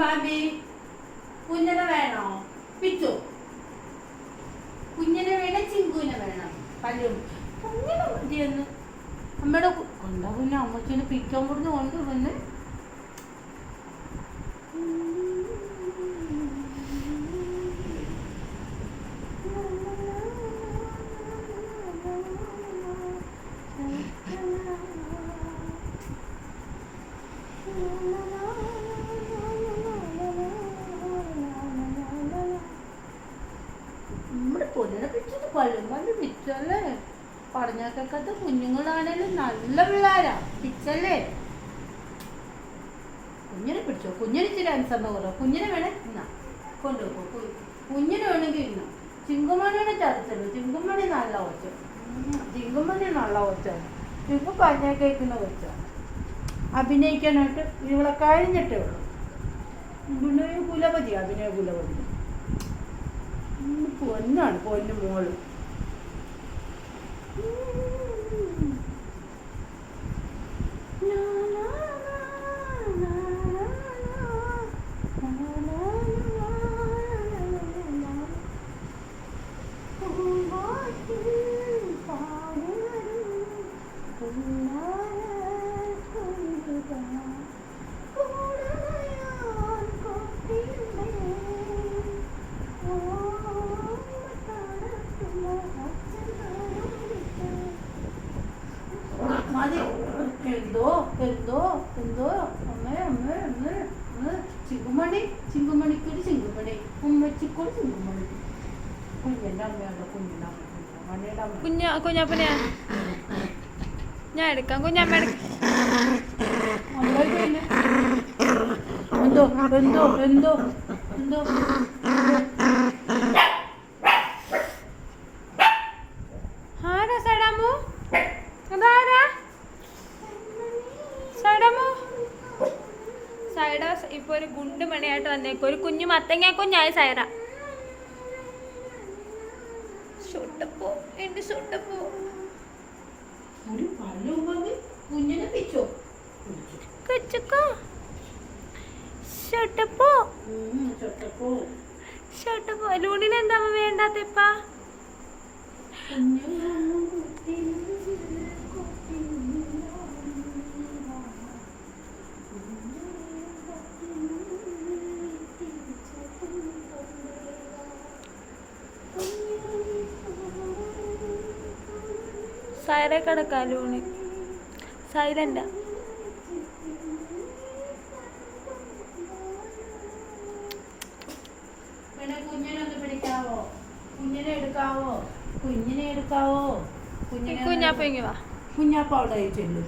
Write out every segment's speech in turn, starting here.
ബാബി കുഞ്ഞിനെ വേണോ? പിച്ചു കുഞ്ഞിനെ വേണേ ചിങ്കുവിനെ വേണം. പല്ലും. കുഞ്ഞിനെ മതിയെന്ന് അമ്മയുടെ കൊണ്ടാ കുഞ്ഞ അമ്മച്ചിനെ പിക്കാൻ പറഞ്ഞ് കൊണ്ട് പിന്നെ നമ്മുടെ പല്ലും പിച്ചല്ലേ? പറഞ്ഞേക്കത്തെ കുഞ്ഞുങ്ങളാണേലും നല്ല പിള്ളേരാ. പിച്ചല്ലേ? കുഞ്ഞിനെ പിടിച്ചോ? കുഞ്ഞിന് ഇച്ചിരി അനുസരണ കുറവ് കുഞ്ഞിനെ വേണേ ഇന്ന കൊണ്ടുപോകും കുഞ്ഞിന് വേണമെങ്കിൽ ഇന്ന ചിങ്കുമണിയുടെ ചതച്ചല്ലോ. ചിങ്കുമണി നല്ല ഒച്ച. ചിങ്കുമണി നല്ല ഒച്ച. ചിങ്കു പറഞ്ഞ കേൾക്കുന്ന ഒച്ച. അഭിനയിക്കാനായിട്ട് ഇവളെ കഴിഞ്ഞിട്ടേ ഉള്ളൂ. പിന്നെ കുലപതി അഭിനയ കുലപതി. പൊന്നാണ് പൊന്നു മോൾ. മതി എന്തോ എന്തോ എന്തോ അമ്മേ അമ്മേ അമ്മേ അമ്മേ ചിങ്കുമണി ചിങ്കുമണിക്കൊരു ചിങ്കുമണി കുഞ്ഞ കുഞ്ഞപ്പനെ. ഞാൻ എടുക്കാം. കുഞ്ഞാമ്മ എന്തോ എന്തോ എന്തോ എന്തോ. ആരാ സടാമു അതാരാ? സടാമു സൈഡ ഇപ്പൊ ഒരു ഗുണ്ട് മണിയായിട്ട് വന്നേക്കും ഒരു കുഞ്ഞു മത്തങ്ങ കുഞ്ഞായി സൈറ ഷുട്ടപ്പോ എന്റെ ഷുട്ടപ്പോ ഒരു പല്ലും വന്ന് കുഞ്ഞിനെ പിച്ചോ? കൊച്ചക്കോ? ഷുട്ടപ്പോ ഷുട്ടപ്പോ ലൂണിന് എന്താ വേണ്ടാത്തപ്പാ സൈറ കിടക്കാ കിടക്കാലോ സൈലന്റാ പിന്നെ കുഞ്ഞിനെ എടുക്കാവോ? കുഞ്ഞിനെ എടുക്കാവോ? കുഞ്ഞാപ്പ ഇങ്ങ് വാ. കുഞ്ഞാപ്പ അവിടെ ചെല്ലു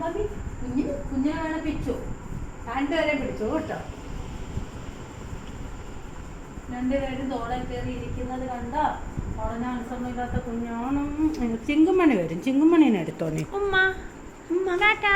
ബാബി കുഞ്ഞിനെ വേണം പിടിച്ചു. രണ്ടുപേരെ പിടിച്ചു കേട്ടോ? രണ്ടുപേരും തോളെ കയറി ഇരിക്കുന്നത് കണ്ട? ഉടനെ അനുസരണമില്ലാത്ത കുഞ്ഞാണ് ചിങ്കുമണി വരും. ചിങ്കുമണീനെ എടുത്തോ നീ ഉമ്മ ഉമ്മ ടാറ്റാ